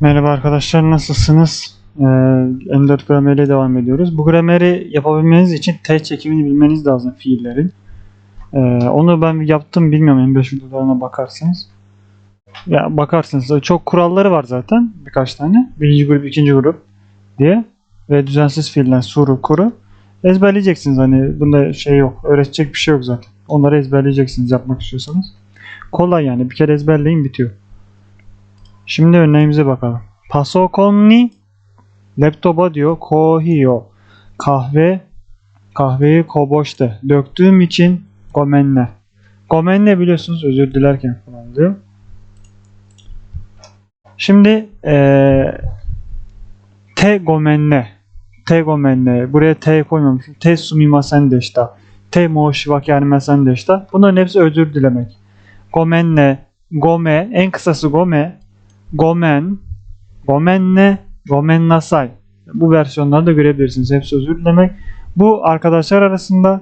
Merhaba arkadaşlar nasılsınız? Ee, M4 grameriyle devam ediyoruz. Bu grameri yapabilmeniz için T çekimini bilmeniz lazım fiillerin. Ee, onu ben yaptım bilmiyorum M5 videolarına bakarsınız. Ya bakarsınız çok kuralları var zaten birkaç tane. Birinci grup, ikinci grup diye. Ve düzensiz fiiller suru, kuru. Ezberleyeceksiniz hani bunda şey yok. Öğretecek bir şey yok zaten. Onları ezberleyeceksiniz yapmak istiyorsanız. Kolay yani bir kere ezberleyin bitiyor. Şimdi örneğimize bakalım. Pasokon ni laptopa diyor kohiyo. Kahve kahveyi koboşte. Döktüğüm için gomenne. Gomenne biliyorsunuz özür dilerken kullanılıyor. Şimdi eee te gomenne. Te gomenne. Buraya te koymamışım. Te sumimasen deşta. Te moşivaki arimasen deşta. Bunların hepsi özür dilemek. Gomenne, gome, en kısası gome, gomen, gomenne, gomennasay. Bu versiyonları da görebilirsiniz. Hepsi özür dilemek. Bu arkadaşlar arasında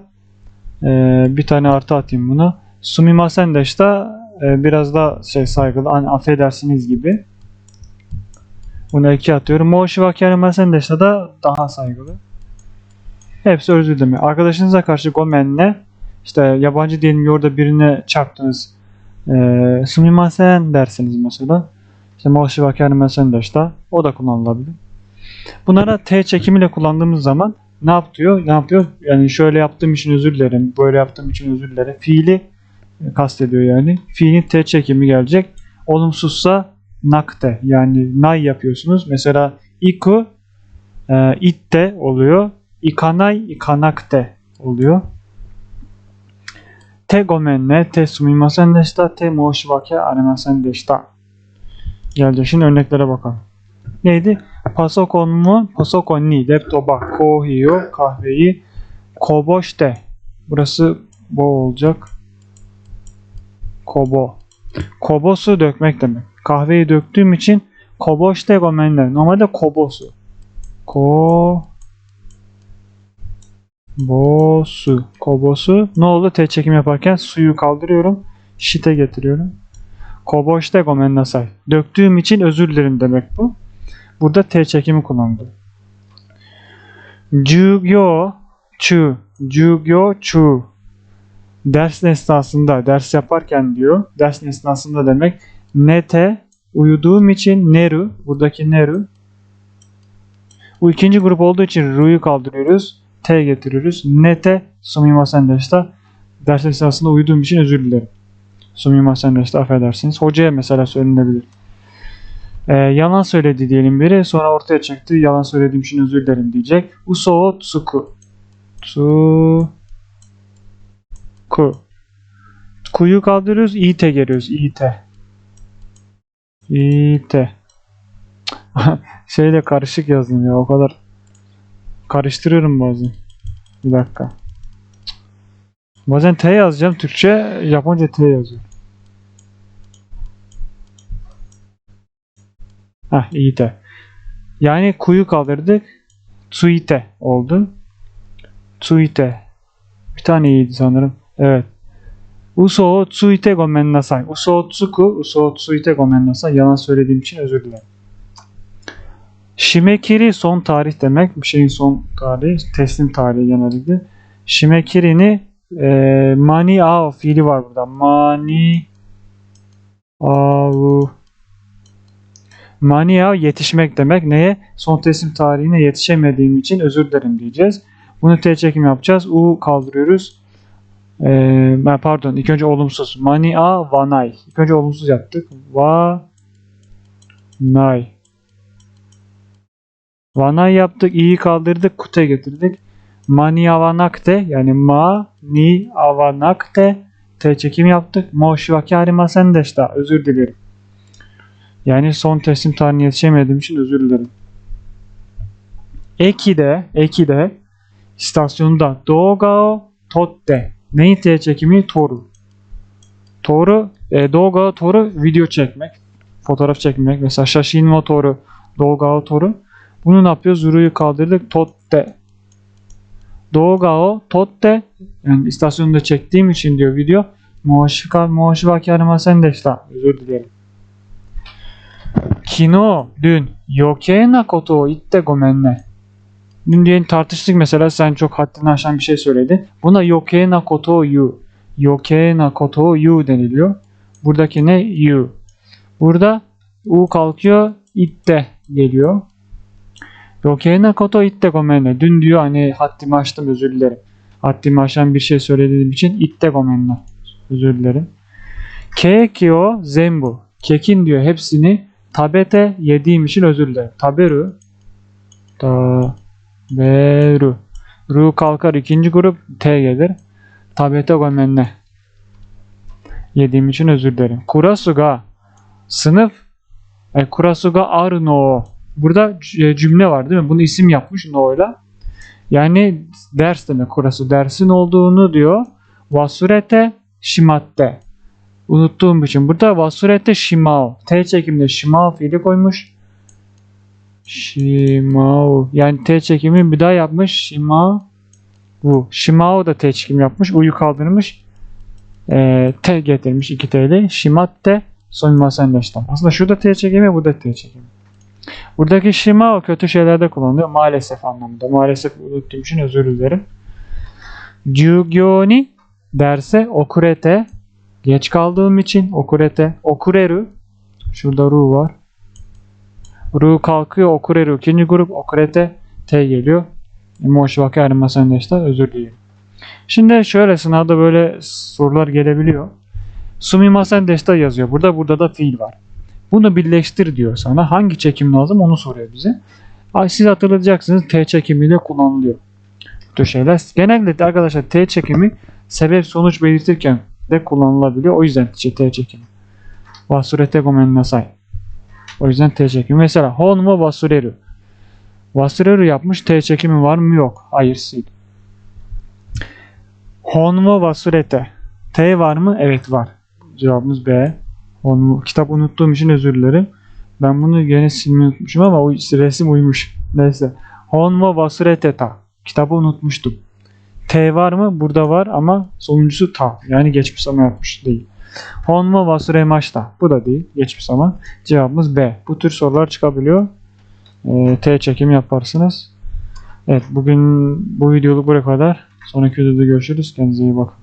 eee, bir tane artı atayım buna. Sumimasen de işte eee, biraz da şey saygılı, hani affedersiniz gibi. Buna iki atıyorum. Moşivaki arimasen de işte da daha saygılı. Hepsi özür dilemek. Arkadaşınıza karşı gomenle işte yabancı diyelim yolda birine çarptınız. Eee sumimasen dersiniz mesela. İşte de işte o da kullanılabilir. Bunlara T çekimiyle kullandığımız zaman ne yapıyor? Ne yapıyor? Yani şöyle yaptığım için özür dilerim. Böyle yaptığım için özür dilerim. Fiili e, kastediyor yani. Fiilin T çekimi gelecek. Olumsuzsa nakte yani nay yapıyorsunuz. Mesela iku e, itte oluyor. Ikanay ikanakte oluyor. Te gomenne, te sumimasen deshita, te moshivake arimasen deshita. Gelecek. Şimdi örneklere bakalım. Neydi? Pasokon mu? Pasokon ni. Laptopa. Kohiyo. Kahveyi. Koboşte. Burası bo olacak. Kobo. Kobosu dökmek demek. Kahveyi döktüğüm için koboşte gomenne. Normalde kobosu. Ko Bosu. Kobosu. Ne oldu? T çekim yaparken suyu kaldırıyorum. Şite getiriyorum. Koboşte gomennasay. Döktüğüm için özür dilerim demek bu. Burada T çekimi kullanıldı. Jugyo chu. Jugyo chu. Ders esnasında, ders yaparken diyor. Ders esnasında demek. Nete uyuduğum için neru. Buradaki neru. Bu ikinci grup olduğu için ru'yu kaldırıyoruz. T getiriyoruz. Nete sumimasen deshita. Ders esnasında uyuduğum için özür dilerim. Sumimasen deshita affedersiniz. Hocaya mesela söylenebilir. Ee, yalan söyledi diyelim biri. Sonra ortaya çıktı. Yalan söylediğim için özür dilerim diyecek. Uso tsuku. Tsu ku. Kuyu kaldırıyoruz. İte geliyoruz. İte. İte. Şeyle karışık yazdım ya. O kadar karıştırıyorum bazen. Bir dakika. Bazen T yazacağım. Türkçe, Japonca T yazıyor. Heh, iyite. Yani kuyu kaldırdık. Tsuite oldu. Tsuite. Bir tane iyiydi sanırım. Evet. Uso o tsuite gomen nasai. Uso o tsuku, uso o tsuite gomen nasai. Yalan söylediğim için özür dilerim. Şimekiri son tarih demek. Bir şeyin son tarihi. Teslim tarihi genellikle. Şimekiri'ni e, mani av fiili var burada. Mani av Mania yetişmek demek. Neye? Son teslim tarihine yetişemediğim için özür dilerim diyeceğiz. Bunu T çekim yapacağız. U kaldırıyoruz. Ee, pardon. ilk önce olumsuz. Mania vanay. İlk önce olumsuz yaptık. Va nay. Vanay yaptık. i'yi kaldırdık. Kute getirdik. Mani avanakte yani ma ni avanakte T çekim yaptık. Moshivaki arimasen deshita. Özür dilerim. Yani son teslim tarihine yetişemediğim için özür dilerim. Eki Eki de istasyonda Dogao Totte. Neyin T çekimi? Toru. Toru, e, Dogao Toru video çekmek. Fotoğraf çekmek. Mesela Shashin mo Toru, Dogao Toru. Bunu ne yapıyoruz? Zuru'yu kaldırdık. Totte. Dogao Totte. Yani istasyonda çektiğim için diyor video. Moshika, moshivaki arimasen deshita. Özür dilerim. Kino, dün. Yoke na koto o itte gomen Dün diye tartıştık mesela sen çok haddini aşan bir şey söyledin. Buna yoke na koto o yu. Yoke na koto o yu deniliyor. Buradaki ne? Yu. Burada u kalkıyor. itte geliyor. Yoke na koto itte gomen Dün diyor hani haddimi aştım özür dilerim. Haddimi aşan bir şey söylediğim için itte gomen Özür dilerim. Keiki o zenbu. Kekin diyor hepsini tabete yediğim için özür dilerim. Taberu. Taberu. Ru kalkar ikinci grup T gelir. Tabete gomenne. Yediğim için özür dilerim. Kurasuga. Sınıf. E, kurasuga aru no. Burada c- cümle var değil mi? Bunu isim yapmış no'yla. Yani ders demek kurası. Dersin olduğunu diyor. Wasurete shimatte. Unuttuğum için. Burada wasurete shimao. T çekimde shimao fiili koymuş. Shimao. Yani T çekimi bir daha yapmış. Shimao. Bu. Shimao da T çekim yapmış. U'yu kaldırmış. Ee, T getirmiş 2 T'li. Shimatte soyunmasen deşten. Aslında şurada T çekimi bu da T çekimi. Buradaki Shimao kötü şeylerde kullanılıyor. Maalesef anlamında. Maalesef unuttuğum için özür dilerim. Jugyo ni derse okurete geç kaldığım için okurete okureru şurada ru var. Ru kalkıyor okureru ikinci grup okurete T geliyor. Moşvaki ayrılmasan deşte özür dilerim. Şimdi şöyle sınavda böyle sorular gelebiliyor. Sumimasen desta yazıyor. Burada burada da fiil var. Bunu birleştir diyor sana. Hangi çekim lazım onu soruyor bize. Siz hatırlayacaksınız T çekimiyle kullanılıyor. Bu tür şeyler. Genelde arkadaşlar T çekimi sebep sonuç belirtirken de kullanılabiliyor. O yüzden T çekimi. Wasurete gomen nasai. O yüzden T çekimi. Mesela hon mu wasureru. Wasureru yapmış. T çekimi var mı? Yok. Hayır sil. Hon mu wasurete. T var mı? Evet var. Cevabımız B. Hon mu? Kitap unuttuğum için özür dilerim. Ben bunu gene silmeyi unutmuşum ama o resim uymuş. Neyse. Hon mu wasurete ta. Kitabı unutmuştum. T var mı? Burada var ama sonuncusu ta. Yani geçmiş zaman yapmış değil. Hon mu wasuremashita. Bu da değil. Geçmiş zaman. Cevabımız B. Bu tür sorular çıkabiliyor. Ee, T çekim yaparsınız. Evet bugün bu videoluk buraya kadar. Sonraki videoda görüşürüz. Kendinize iyi bakın.